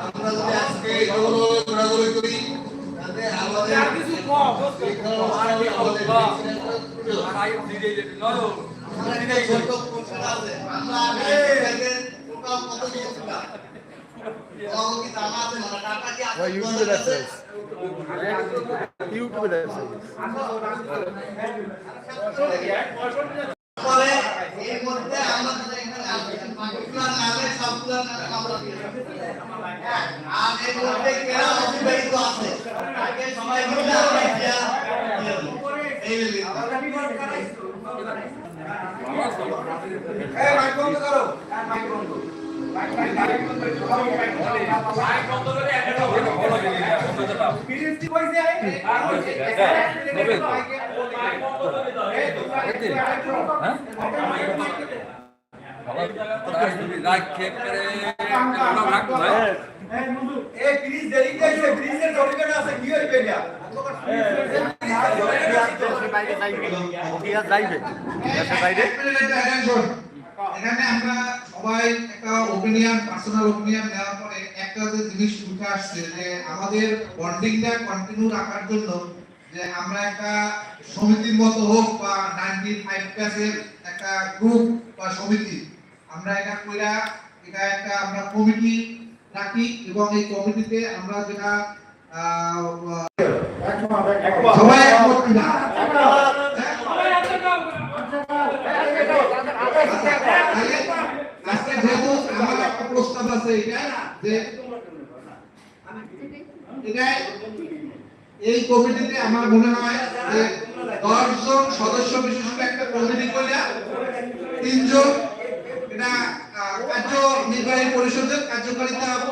আমরা যদি আজকে এগুলো ঘোরাঘুরি করি তাহলে আমাদের কিছু কম? মানে ইউটিউবে দেখছে ইউটিউবে দেখছে পরে এর মধ্যে আমরা এখানে আছে, নামে আমরা এর মধ্যে কেনা অতিবাহিত আছে। তাকে সবাই মিলে আমরা এটা এই লিখতে। একটা জিনিস উঠে আসছে যে আমাদের বন্ডিংটা কন্টিনিউ রাখার জন্য যে আমরা একটা সমিতির মতো হোক বা নাইনটি ফাইভ একটা গ্রুপ বা সমিতি আমরা এটা কইরা এটা একটা আমরা কমিটি রাখি এবং এই কমিটিতে আমরা যেটা সবাই একমত কিনা? আজকে যেহেতু আমার একটা প্রস্তাব আছে এটা যে এই কমিটিতে আমার মনে হয় যে দশজন সদস্য বিশিষ্ট একটা কমিটি করলে তিনজন নির্বাহী পরিষদের কার্যকারিতা